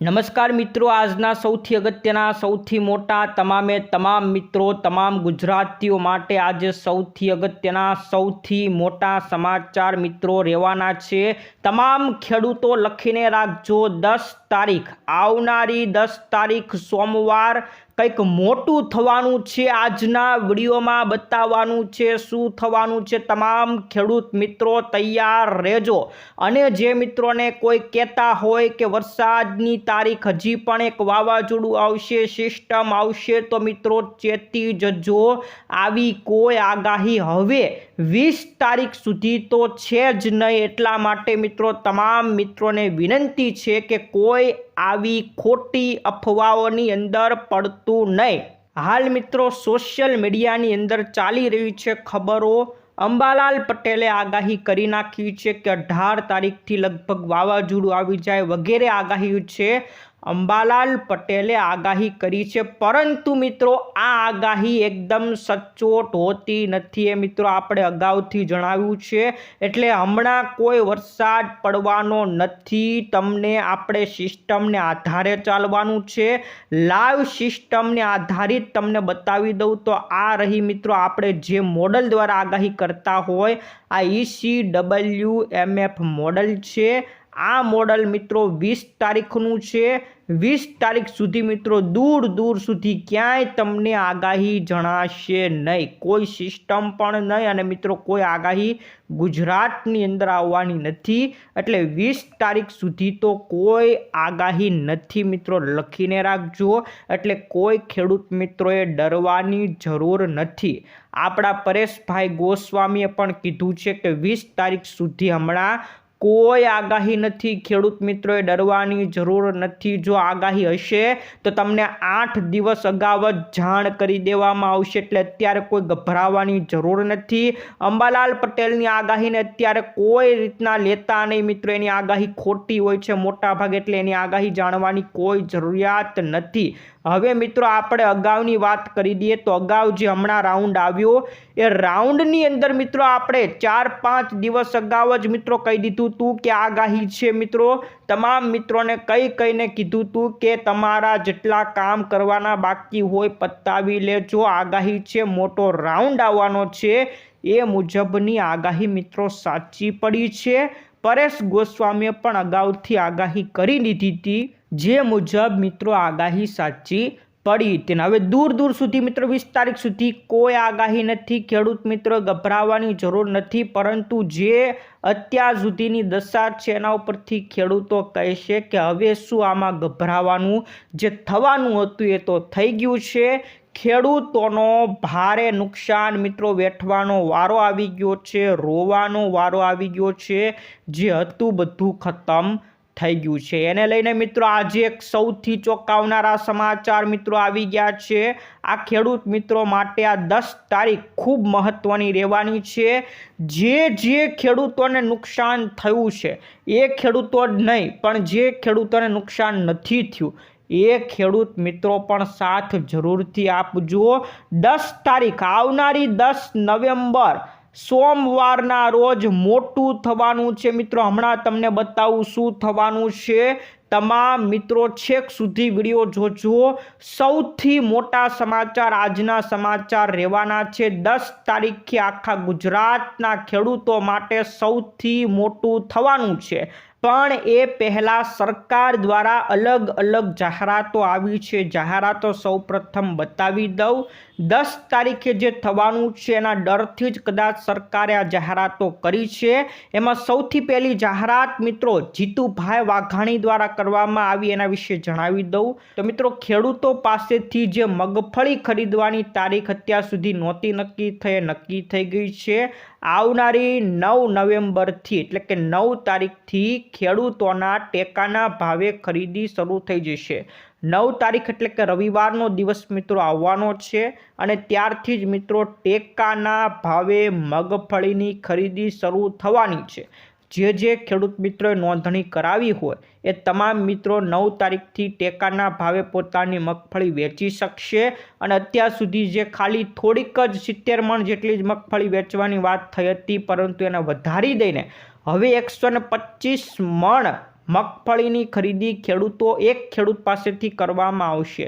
નમસ્કાર મિત્રો, આજના સૌથી અગત્યના, સૌથી મોટા, તમામે તમામ મિત્રો, તમામ ગુજરાતીઓ માટે આજે સૌથી અગત્યના, સૌથી મોટા સમાચાર મિત્રો રહેવાના છે. તમામ ખેડૂતો લખીને રાખજો, દસ તારીખ, આવનારી દસ તારીખ સોમવાર કંઈક મોટું થવાનું છે આજના વિડીયોમાં બતાવવાનું છે, શું થવાનું છે, તમામ ખેડૂત મિત્રો તૈયાર રહેજો. અને જે મિત્રોને કોઈ કહેતા હોય કે વરસાદની તારીખ હજી પણ એક વાવાઝોડું આવશે, સિસ્ટમ આવશે, તો મિત્રો ચેતી જજો. આવી કોઈ આગાહી હવે વીસ તારીખ સુધી તો છે જ નહીં. એટલા માટે મિત્રો, તમામ મિત્રોને વિનંતી છે કે કોઈ આવી ખોટી અફવાઓની અંદર પડતું નહીં. હાલ મિત્રો, સોશિયલ મીડિયાની અંદર ચાલી રહી છે ખબરો. અંબાલાલ પટેલે આગાહી કરી નાખી છે કે અઢાર તારીખથી લગભગ વાવાઝોડું આવી જાય વગેરે આગાહી છે. અંબાલાલ પટેલે આગાહી કરી છે. પરંતુ મિત્રો, આ આગાહી એકદમ સચોટ હોતી નથી એ મિત્રો આપણે અગાઉથી જણાવ્યું છે. એટલે હમણાં કોઈ વરસાદ પડવાનો નથી. તમને આપણે સિસ્ટમને આધારે ચાલવાનું છે. લાઈવ સિસ્ટમને આધારિત તમને બતાવી દઉં તો આ રહી મિત્રો આપણે જે મોડલ દ્વારા આગાહી કરતા હોય, આ EC W M F model છે. આ મોડલ મિત્રો વીસ તારીખનું છે. વીસ તારીખ સુધી મિત્રો દૂર દૂર સુધી ક્યાંય તમને આગાહી જણાશે નહીં. કોઈ સિસ્ટમ પણ નહીં અને મિત્રો કોઈ આગાહી ગુજરાતની અંદર આવવાની નથી. એટલે વીસ તારીખ સુધી તો કોઈ આગાહી નથી મિત્રો. લખીને રાખજો. એટલે કોઈ ખેડૂત મિત્રોએ ડરવાની જરૂર નથી. આપણા પરેશભાઈ ગોસ્વામીએ પણ કીધું છે કે વીસ તારીખ સુધી હમણાં કોઈ આગાહી નથી, ખેડૂત મિત્રોએ ડરવાની જરૂર નથી. જો આગાહી હશે, તો તમને આઠ દિવસ અગાઉ જ જાણ કરી દેવામાં આવશે, એટલે અત્યારે કોઈ ગભરાવાની જરૂર નથી. અંબાલાલ પટેલની આગાહીને અત્યારે કોઈ રીતના લેતા નહીં મિત્રો. એની આગાહી ખોટી હોય છે મોટા ભાગે એટલે એની આગાહી જાણવાની કોઈ જરૂરિયાત નથી. હવે મિત્રો આપણે અગાઉની વાત કરી દઈએ તો અગાઉ જે હમણાં રાઉન્ડ આવ્યો, એ રાઉન્ડની અંદર મિત્રો આપણે ચાર પાંચ દિવસ અગાઉ જ મિત્રો કહી દીધું હતું કે આગાહી છે મિત્રો. તમામ મિત્રોને કઈ કહીને કીધું હતું કે તમારા જેટલા કામ કરવાના બાકી હોય પતાવી લેજો. આગાહી છે, મોટો રાઉન્ડ આવવાનો છે. એ મુજબની આગાહી મિત્રો સાચી પડી છે. પરેશ ગોસ્વામીએ પણ અગાઉથી આગાહી કરી દીધી હતી. જે મુજબ મિત્રો આગાહી સાચી પડી હતી હવે દૂર દૂર સુધી મિત્રો વીસ તારીખ સુધી કોઈ આગાહી નથી. ખેડૂત મિત્રો ગભરાવાની જરૂર નથી, પરંતુ જે અત્યાર સુધીની દશા છે એના ઉપરથી ખેડૂતો કહેશે કે હવે શું આમાં ગભરાવાનું, જે થવાનું હતું એ તો થઈ ગયું છે. ખેડૂતોનો ભારે નુકસાન મિત્રો વેઠવાનો વારો આવી ગયો છે, રોવાનો વારો આવી ગયો છે, જે હતું બધું ખતમ થઈ ગયું છે. એને લઈને મિત્રો આજે એક સૌથી ચોંકાવનારા સમાચાર મિત્રો આવી ગયા છે. આ ખેડૂત મિત્રો માટે આ દસ તારીખ ખૂબ મહત્ત્વની રહેવાની છે. જે જે ખેડૂતોને નુકસાન થયું છે, એ ખેડૂતો જ નહીં, પણ જે ખેડૂતોને નુકસાન નથી થયું એ ખેડૂત મિત્રો પણ સાથ જરૂરથી આપજો. દસ તારીખ, આવનારી દસ નવેમ્બર, સોમવારના રોજ મોટું થવાનું છે. મિત્રો, હમણાં તમને બતાવું શું થવાનું છે. તમામ મિત્રો છેક સુધી વીડિયો જોજો. સૌથી મોટા સમાચાર આજના સમાચાર રહેવાના છે. દસ તારીખે આખા ગુજરાતના ખેડૂતો માટે સૌથી મોટું થવાનું છે. પણ એ પહેલાં સરકાર દ્વારા અલગ અલગ જાહેરાતો આવી છે. જાહેરાતો સૌપ્રથમ બતાવી દઉં. દસ તારીખે જે થવાનું છે, એના ડરથી જ કદાચ સરકારે આ જાહેરાતો કરી છે. એમાં સૌથી પહેલી જાહેરાત મિત્રો જીતુભાઈ વાઘાણી દ્વારા કરવામાં આવી, એના વિશે જણાવી દઉં. તો મિત્રો, ખેડૂતો પાસેથી જે મગફળી ખરીદવાની તારીખ અત્યાર સુધી નહોતી નક્કી થઈ નક્કી થઈ ગઈ છે. આવનારી નવ નવેમ્બરથી, એટલે કે નવ તારીખથી ખેડૂતોના ટેકાના ભાવે ખરીદી શરૂ થઈ જશે. નવ તારીખ એટલે કે રવિવારનો દિવસ મિત્રો આવવાનો છે અને ત્યારથી જ મિત્રો ટેકાના ભાવે મગફળીની ખરીદી શરૂ થવાની છે. જે જે ખેડૂત મિત્રોએ નોંધણી કરાવી હોય એ તમામ મિત્રો નવ તારીખથી ટેકાના ભાવે પોતાની મગફળી વેચી શકશે અને અત્યાર સુધી જે ખાલી થોડીક જ સિત્તેર મણ જેટલી જ મગફળી વેચવાની વાત થઈ હતી પરંતુ એને વધારી દઈને હવે એકસો ને પચીસ મણ મગફળીની ખરીદી ખેડૂતો એક ખેડૂત પાસેથી કરવામાં આવશે.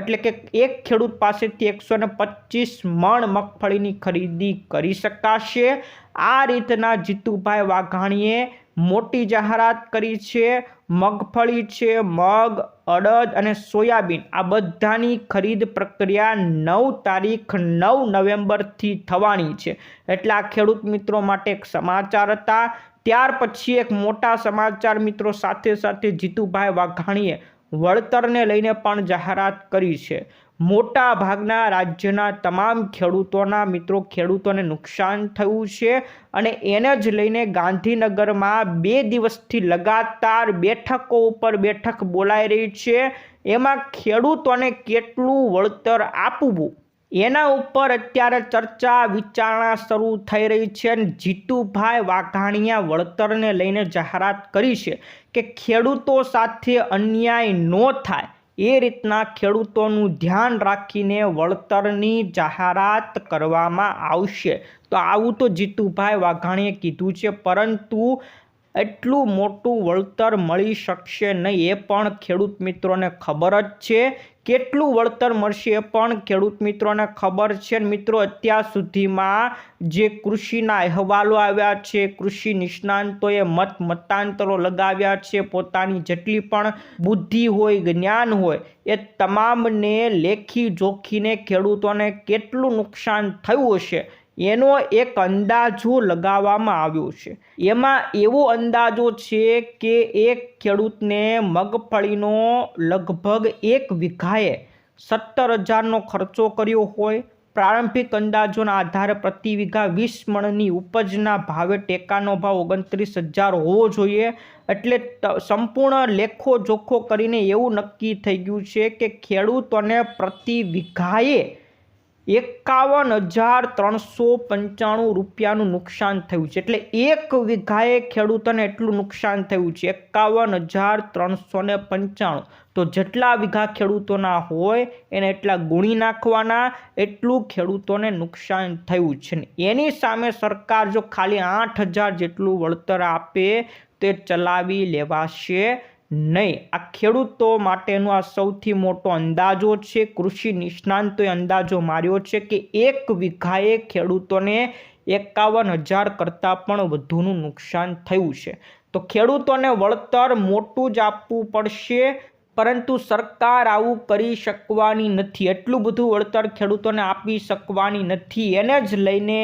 એટલે કે એક ખેડૂત પાસેથી એકસો ને પચીસ મણ મગફળીની ખરીદી કરી શકાશે. આ રીતના જીતુભાઈ વાઘાણીએ મોટી જાહેરાત કરી છે. મગફળી છે, મગ, અડદ અને સોયાબીન આ બધાની ખરીદ પ્રક્રિયા નવ તારીખ નવ નવેમ્બરથી થવાની છે. એટલે આ ખેડૂત મિત્રો માટે એક સમાચાર હતા. ત્યાર પછી એક મોટા સમાચાર મિત્રો સાથે સાથે જીતુભાઈ વાઘાણીએ વળતરને લઈને પણ જાહેરાત કરી છે. મોટા ભાગના રાજ્યના તમામ ખેડૂતોના મિત્રો, ખેડૂતોને નુકસાન થયું છે અને એને જ લઈને ગાંધીનગરમાં બે દિવસથી લગાતાર બેઠકો ઉપર બેઠક બોલાઈ રહી છે. એમાં ખેડૂતોને કેટલું વળતર આપવું? એના ઉપર અત્યારે ચર્ચા વિચારણા શરૂ થઈ રહી છે અને જીતુભાઈ વાઘાણીયા વળતરને લઈને જાહેરાત કરી છે કે ખેડૂતો સાથે અન્યાય ન થાય. એ રીતના ખેડૂતોનું ધ્યાન રાખીને વળતરની જાહેરાત કરવામાં આવશે. તો આવું તો જીતુભાઈ વાઘાણીએ કીધું છે, પરંતુ એટલું મોટું વળતર મળી શકશે નહીં. એ પણ ખેડૂત મિત્રોને ખબર જ છે. કેટલું વળતર મળશે એ પણ ખેડૂત મિત્રોને ખબર છે. મિત્રો, અત્યાર સુધીમાં જે કૃષિના અહેવાલો આવ્યા છે, કૃષિ નિષ્ણાંતોએ મત મતાંતરો લગાવ્યા છે, પોતાની જેટલી પણ બુદ્ધિ હોય, જ્ઞાન હોય, એ તમામને લેખી જોખીને ખેડૂતોને કેટલું નુકસાન થયું હશે? એનો એક અંદાજો લગાવવામાં આવ્યો છે. એમાં એવો અંદાજો છે કે એક ખેડૂતને મગફળીનો લગભગ એક વીઘાએ સત્તર હજારનો ખર્ચો કર્યો હોય. પ્રારંભિક અંદાજોના આધારે પ્રતિ વીઘા વીસ મણની ઉપજના ભાવે ટેકાનો ભાવ ઓગણત્રીસ હજાર હોવો જોઈએ. એટલે સંપૂર્ણ લેખો જોખો કરીને એવું નક્કી થઈ ગયું છે કે ખેડૂતોને પ્રતિ વીઘાએ એકાવન હજાર ત્રણસો પંચાણું રૂપિયાનું નુકસાન થયું છે. એટલે એક વીઘાએ ખેડૂતોને એટલું નુકસાન થયું છે, એકાવન હજાર ત્રણસો ને પંચાણું. તો જેટલા વીઘા ખેડૂતોના હોય, એને એટલા ગુણી નાખવાના, એટલું ખેડૂતોને નુકસાન થયું છે. ને એની સામે સરકાર જો ખાલી આઠ હજાર જેટલું વળતર આપે, તે ચલાવી લેવાશે. નહીં. આ ખેડૂતો માટેનો આ સૌથી મોટો અંદાજો છે. કૃષિ નિષ્ણાંતોએ અંદાજો માર્યો છે કે એક વીઘાએ ખેડૂતોને એકાવન હજાર કરતાં પણ વધુનું નુકસાન થયું છે. તો ખેડૂતોને વળતર મોટું જ આપવું પડશે. પરંતુ સરકાર આવું કરી શકવાની નથી. એટલું બધું વળતર ખેડૂતોને આપી શકવાની નથી. એને જ લઈને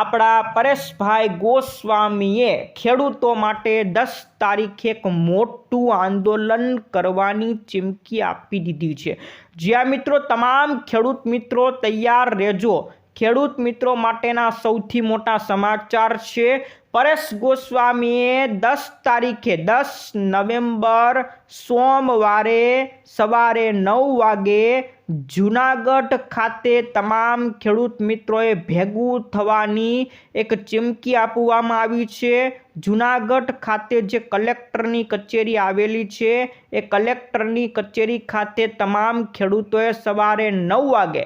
આપણા પરેશભાઈ ગોસ્વામીએ ખેડૂતો માટે દસ તારીખે એક મોટું આંદોલન કરવાની ચીમકી આપી દીધી છે. જ્યાં મિત્રો તમામ ખેડૂત મિત્રો તૈયાર રહેજો. ખેડૂત મિત્રો માટેના સૌથી મોટા સમાચાર છે પરેશ ગોસ્વામીએ દસ તારીખે, દસ નવેમ્બર સોમવારે સવારે નવ વાગે જુનાગઢ ખાતે તમામ ખેડૂત મિત્રોએ ભેગું થવાની એક ચીમકી આપવામાં આવી છે. જુનાગઢ ખાતે જે કલેક્ટરની કચેરી આવેલી છે, એ કલેક્ટરની કચેરી ખાતે તમામ ખેડૂતોએ સવારે નવ વાગે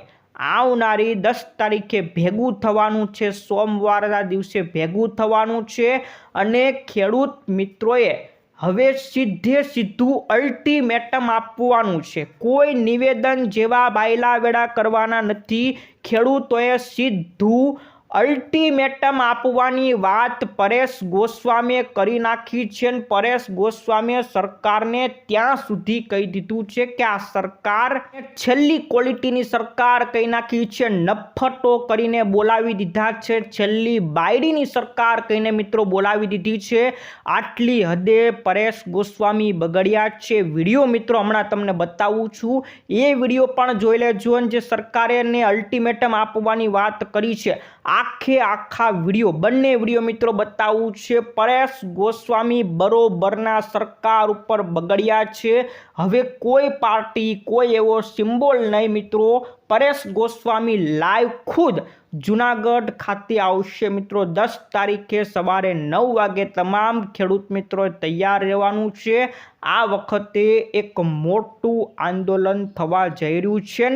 આવનારી દસ તારીખે ભેગું થવાનું છે. સોમવારના દિવસે ભેગું થવાનું છે અને ખેડૂત મિત્રોએ હવે સીધે સીધું અલ્ટિમેટમ આપવાનું છે. કોઈ નિવેદન જેવા બાયલા વેડા કરવાના નથી. ખેડૂતોએ સીધું અલ્ટિમેટમ આપવાની વાત પરેશ ગોસ્વામીએ કરી નાખી છે અને પરેશ ગોસ્વામીએ સરકારને ત્યાં સુધી કહી દીધું છે કે આ સરકાર છેલ્લી ક્વોલિટીની સરકાર કહી નાખી છે. નફટો કરીને બોલાવી દીધા છે. છેલ્લી બાયડીની સરકાર કહીને મિત્રો બોલાવી દીધી છે. આટલી હદે પરેશ ગોસ્વામી બગડ્યા છે. વીડિયો મિત્રો હમણાં તમને બતાવું છું. એ વીડિયો પણ જોઈ લેજો જે સરકારે અલ્ટિમેટમ આપવાની વાત કરી છે આખે આખા વીડિયો, બંને વીડિયો મિત્રો બતાવું છે. પરેશ ગોસ્વામી બરોબરના સરકાર ઉપર બગડ્યા છે. હવે કોઈ પાર્ટી, કોઈ એવો સિમ્બોલ નહીં મિત્રો. પરેશ ગોસ્વામી લાઈવ ખુદ જુનાગઢ ખાતે આવશે મિત્રો. દસ તારીખે સવારે નવ વાગે તમામ ખેડૂત મિત્રોએ તૈયાર રહેવાનું છે. આ વખતે એક મોટું આંદોલન થવા જઈ રહ્યું છે.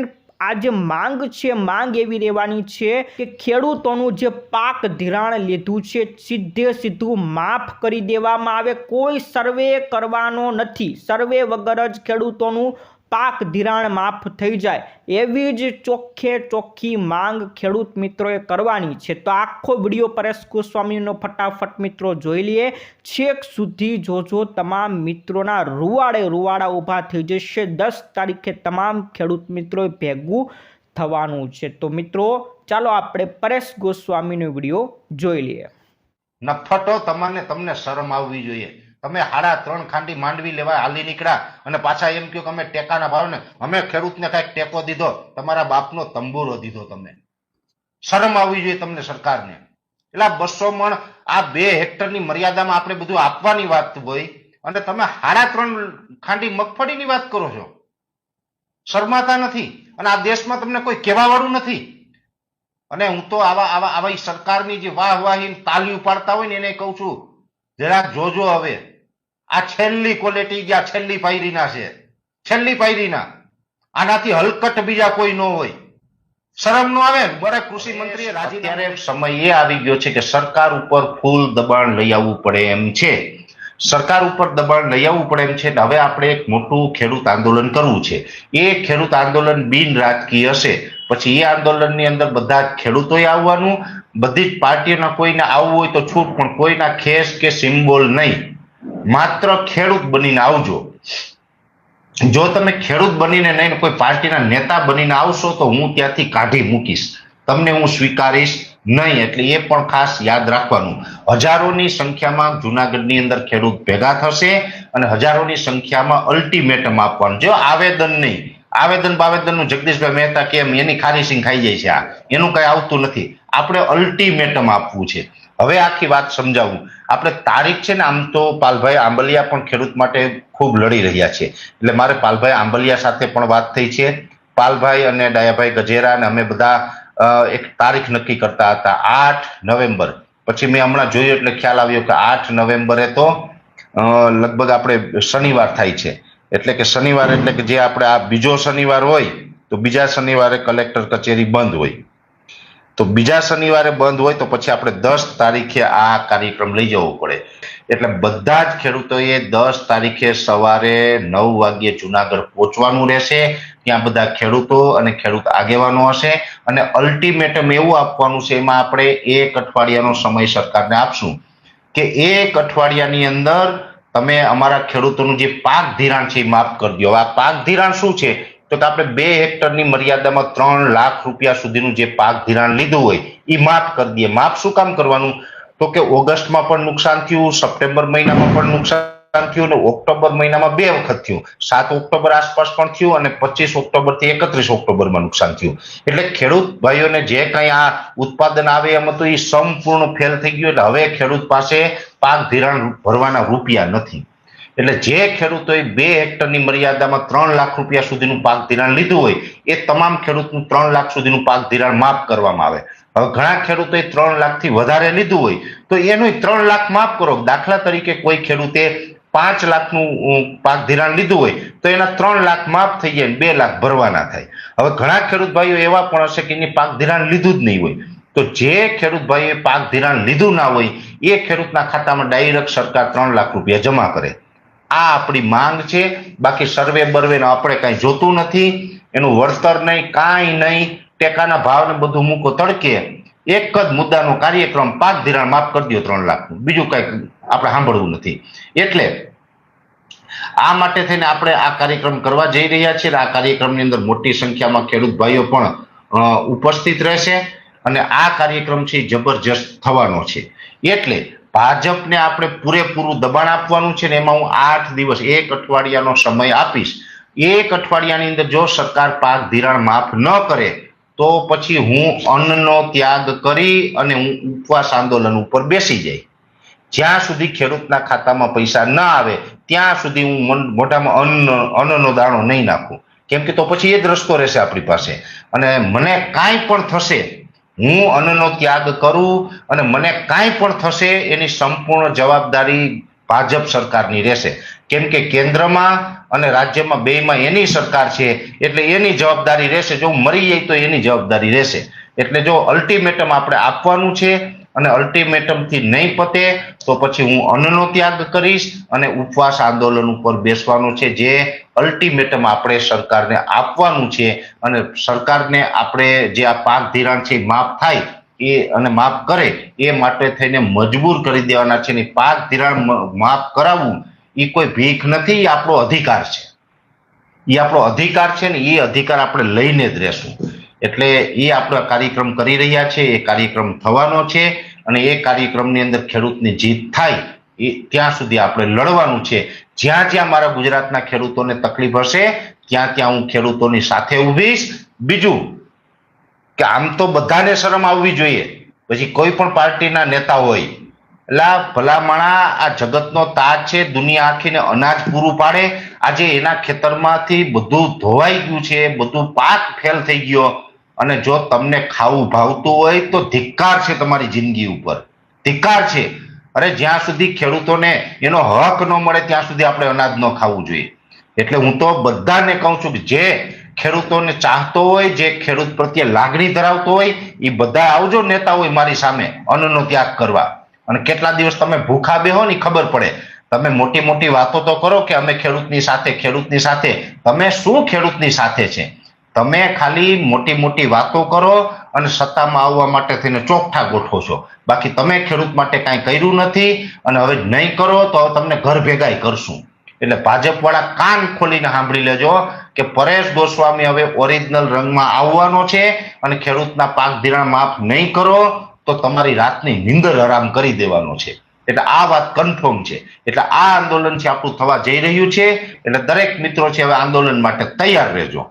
આ જે માંગ છે, માંગ એવી રહેવાની છે કે ખેડૂતોનું જે પાક ધિરાણ લીધું છે, સીધે સીધું માફ કરી દેવામાં આવે. કોઈ સર્વે કરવાનો નથી. સર્વે વગર જ ખેડૂતોનું પાક ધિરાણ માફ થઈ જાય એવી જ ચોખ્ખે ચોખ્ખી માંગ ખેડૂત મિત્રોએ કરવાની છે. તો આખો વીડિયો પરેશ ગોસ્વામીનો ફટાફટ મિત્રો જોઈ લઈએ. છેક સુધી જોજો, તમામ મિત્રોના રૂવાડે રૂવાડા ઊભા થઈ જશે. દસ તારીખે તમામ ખેડૂત મિત્રોએ ભેગું થવાનું છે. તો મિત્રો, ચાલો આપણે પરેશ ગોસ્વામીનો વીડિયો જોઈ લઈએ. નફટો તમને તમને શરમ આવવી જોઈએ. તમે હાડા ત્રણ ખાંડી માંડવી લેવા હાલી નીકળ્યા અને પાછા એમ કહ્યું કે અમે ટેકાના ભાવને, અમે ખેડૂતને કાંઈક ટેકો દીધો, તમારા બાપનો તંબુરો દીધો તમે શરમ આવવી જોઈએ તમને સરકારને. એટલે આ બસો મણ, આ બે હેક્ટરની મર્યાદામાં આપણે બધું આપવાની વાત હોય અને તમે હાડા ત્રણ ખાંડી મગફળીની વાત કરો છો. શરમાતા નથી. અને આ દેશમાં તમને કોઈ કહેવાવાળું નથી. અને હું તો આવા આવા આવા સરકારની જે વાહવાહી તાલી ઉપાડતા હોય ને એને કહું છું, જરાક જોજો હવે. આ છેલ્લી ક્વોલિટી જે આ છેલ્લી પાયરીના છે. છેલ્લી પાયરીના. આનાથી હલકટ બીજા કોઈ ન હોય. શરમ નો આવે બરે કૃષિ મંત્રીએ રાજી ત્યારે સમય એ આવી ગયો છે કે સરકાર ઉપર ફૂલ દબાણ લઈ આવવું પડે એમ છે. સરકાર ઉપર દબાણ લઈ આવવું પડે એમ છે ને હવે આપણે એક મોટું ખેડૂત આંદોલન કરવું છે. એ ખેડૂત આંદોલન બિન રાજકીય હશે. પછી એ આંદોલનની અંદર બધા જ ખેડૂતોએ આવવાનું. બધી જ પાર્ટીઓના કોઈને આવવું હોય તો છૂટ પણ કોઈના ખેસ કે સિમ્બોલ નહીં. માત્ર ખેડૂત બનીને આવજો. જો તમે ખેડૂત બનીને નહીં, કોઈ પાર્ટીના નેતા બનીને આવશો, તો હું ત્યાંથી કાઢી મૂકીશ. તમને હું સ્વીકારીશ નહીં, એટલે એ પણ ખાસ યાદ રાખવાનું. હજારોની સંખ્યામાં જુનાગઢની અંદર ખેડૂત ભેગા થશે અને હજારોની સંખ્યામાં અલ્ટિમેટમ આપવાનું. જો આવેદન નહીં, આવેદન બાવેદનનું જગદીશભાઈ મહેતા કેમ એની ખારીસિંગ ખાઈ જાય છે આ. એનું કઈ આવતું નથી. આપણે અલ્ટિમેટમ આપવું છે. હવે આખી વાત સમજાવું. આપણે તારીખ છે ને, આમ તો પાલભાઈ આંબલિયા પણ ખેડૂત માટે ખૂબ લડી રહ્યા છે. એટલે મારે પાલભાઈ આંબલિયા સાથે પણ વાત થઈ છે. પાલભાઈ અને ડાયાભાઈ ગજેરા અને અમે બધા એક તારીખ નક્કી કરતા હતા, આઠ નવેમ્બર. પછી મેં હમણાં જોયું એટલે ખ્યાલ આવ્યો કે આઠ નવેમ્બરે તો લગભગ આપણે શનિવાર થાય છે. એટલે કે શનિવાર એટલે કે જે આપણે આ બીજો શનિવાર હોય, તો બીજા શનિવારે કલેક્ટર કચેરી બંધ હોય. તો બીજા શનિવારે બંધ હોય તો પછી આપણે દસ તારીખે આ કાર્યક્રમ લઈ જવો પડે. એટલે બધા જ ખેડૂતોએ દસ તારીખે સવારે નવ વાગ્યે જુનાગઢ પહોંચવાનું રહેશે. ત્યાં બધા ખેડૂતો અને ખેડૂત આગેવાનો હશે અને અલ્ટિમેટમ એવું આપવાનું છે, એમાં આપણે એક અઠવાડિયાનો સમય સરકારને આપશું કે એક અઠવાડિયાની અંદર તમે અમારા ખેડૂતોનું જે પાક ધિરાણ છે એ માફ કરી દો આ પાક ધિરાણ શું છે? તો આપણે બે હેક્ટરની મર્યાદામાં ત્રણ લાખ રૂપિયા સુધીનું જે પાક ધિરાણ લીધું હોય એ માફ કરી દઈએ. માફ શું કામ કરવાનું? તો કે ઓગસ્ટમાં પણ નુકસાન થયું, સપ્ટેમ્બર મહિનામાં પણ નુકસાન થયું અને ઓક્ટોબર મહિનામાં બે વખત થયું. સાત ઓક્ટોબર આસપાસ પણ થયું અને પચીસ ઓક્ટોબરથી એકત્રીસ ઓક્ટોબરમાં નુકસાન થયું. એટલે ખેડૂત ભાઈઓને જે કંઈ આ ઉત્પાદન આવે એમાં તો એ સંપૂર્ણ ફેલ થઈ ગયું. એટલે હવે ખેડૂત પાસે પાક ધિરાણ ભરવાના રૂપિયા નથી. એટલે જે ખેડૂતોએ બે હેક્ટરની મર્યાદામાં ત્રણ લાખ રૂપિયા સુધીનું પાક ધિરાણ લીધું હોય, એ તમામ ખેડૂતનું ત્રણ લાખ સુધીનું પાક ધિરાણ માફ કરવામાં આવે. હવે ઘણા ખેડૂતોએ ત્રણ લાખથી વધારે લીધું હોય, તો એનું ત્રણ લાખ માફ કરો. દાખલા તરીકે કોઈ ખેડૂતે પાંચ લાખનું પાક ધિરાણ લીધું હોય, તો એના ત્રણ લાખ માફ થઈ જાય બે લાખ ભરવાના થાય. હવે ઘણા ખેડૂત ભાઈઓ એવા પણ હશે કે એની પાક ધિરાણ લીધું જ નહીં હોય. તો જે ખેડૂત ભાઈઓએ પાક ધિરાણ લીધું ના હોય, એ ખેડૂતના ખાતામાં ડાયરેક્ટ સરકાર ત્રણ લાખ રૂપિયા જમા કરે. આ આપણી માંગ છે. બાકી સર્વે બર્વે આપણે કાંઈ જોતું નથી. એનું વળતર નહીં, કાંઈ નહીં. ટેકાના ભાવને બધું મૂકો તડકે. એક જ મુદ્દાનો કાર્યક્રમ પાંચ ધિરાણ માફ કરી દો ત્રણ લાખ બીજું કઈ આપણે સાંભળવું નથી. એટલે આ માટે થઈને આપણે આ કાર્યક્રમ કરવા જઈ રહ્યા છીએ. આ કાર્યક્રમની અંદર મોટી સંખ્યામાં ખેડૂત ભાઈઓ પણ ઉપસ્થિત રહેશે. અને આ કાર્યક્રમ છે જબરજસ્ત થવાનો છે. એટલે ભાજપને આપણે પૂરેપૂરું દબાણ આપવાનું છે ને એમાં હું આઠ દિવસ, એક અઠવાડિયાનો સમય આપીશ. એક અઠવાડિયાની અંદર જો સરકાર પાક ધિરાણ માફ ન કરે, તો પછી હું અન્નનો ત્યાગ કરી અને હું ઉપવાસ આંદોલન ઉપર બેસી જઈ જ્યાં સુધી ખેડૂતના ખાતામાં પૈસા ન આવે, ત્યાં સુધી હું મોઢામાં અન્ન, અન્નનો દાણો નહીં નાખું. કેમ કે તો પછી એ જ રસ્તો રહેશે આપણી પાસે. અને મને કાંઈ પણ થશે હું અન્નનો ત્યાગ કરું અને મને કાંઈ પણ થશે એની સંપૂર્ણ જવાબદારી ભાજપ સરકારની રહેશે. કેમ કે કેન્દ્રમાં અને રાજ્યમાં બેયમાં એની સરકાર છે એટલે એની જવાબદારી રહેશે. જો મરી જાય તો એની જવાબદારી રહેશે. એટલે જો અલ્ટિમેટમ આપણે આપવાનું છે અને અલ્ટિમેટમથી નહીં પતે, તો પછી હું અન્નનો ત્યાગ કરીશ અને ઉપવાસ આંદોલન ઉપર બેસવાનું છે, જે અલ્ટિમેટમ આપણે સરકારને આપવાનું છે. અને સરકારને આપણે જે આ પાક ધિરાણ છે માફ થાય, એ અને માફ કરે, એ માટે થઈને મજબૂર કરી દેવાના છે. ને પાક ધિરાણ માફ કરાવવું, એ કોઈ ભીખ નથી, એ આપણો અધિકાર છે. એ આપણો અધિકાર છે ને એ અધિકાર આપણે લઈને જ રહેશું. એટલે એ આપણો કાર્યક્રમ કરી રહ્યા છે, એ કાર્યક્રમ થવાનો છે અને એ કાર્યક્રમની અંદર ખેડૂતની જીત થાય એ ત્યાં સુધી આપણે લડવાનું છે. જ્યાં જ્યાં મારા ગુજરાતના ખેડૂતોને તકલીફ હશે, ત્યાં ત્યાં હું ખેડૂતોની સાથે ઊભીશ. બીજું કે આમ તો બધાને શરમ આવવી જોઈએ. પછી કોઈ પણ પાર્ટીના નેતા હોય એટલે ભલામણા, આ જગતનો તાજ છે, દુનિયા આખીને અનાજ પૂરું પાડે. આજે એના ખેતરમાંથી બધું ધોવાઈ ગયું છે, બધું પાક ફેલ થઈ ગયો. અને જો તમને ખાવું ભાવતું હોય તો ધિક્કાર છે તમારી જિંદગી ઉપર. ધિક્કાર છે. અરે જ્યાં સુધી ખેડૂતોને એનો હક ન મળે ત્યાં સુધી આપણે અનાજ ન ખાવું જોઈએ. એટલે હું તો બધાને કહું છું કે જે ખેડૂતોને ચાહતો હોય, જે ખેડૂત પ્રત્યે લાગણી ધરાવતો હોય એ બધા આવજો નેતા હોય મારી સામે અન્નનો ત્યાગ કરવા. અને કેટલા દિવસ તમે ભૂખા બેહો ને ખબર પડે. તમે મોટી મોટી વાતો તો કરો કે અમે ખેડૂતની સાથે ખેડૂતની સાથે. તમે શું ખેડૂતની સાથે છે? તમે ખાલી મોટી મોટી વાતો કરો અને સત્તામાં આવવા માટે થઈને ચોકઠા ગોઠવો છો. બાકી તમે ખેડૂત માટે કાંઈ કર્યું નથી અને હવે નહીં કરો તો હવે તમને ઘર ભેગાઈ કરશું. એટલે ભાજપવાળા કાન ખોલીને સાંભળી લેજો કે પરેશ ગોસ્વામી હવે ઓરિજિનલ રંગમાં આવવાનો છે અને ખેડૂતના પાક ધિરાણ માફ નહીં કરો તો તમારી રાતની નિંદર આરામ કરી દેવાનો છે. એટલે આ વાત કન્ફર્મ છે. એટલે આ આંદોલન છે, આપણું થવા જઈ રહ્યું છે. એટલે દરેક મિત્રો છે, હવે આંદોલન માટે તૈયાર રહેજો.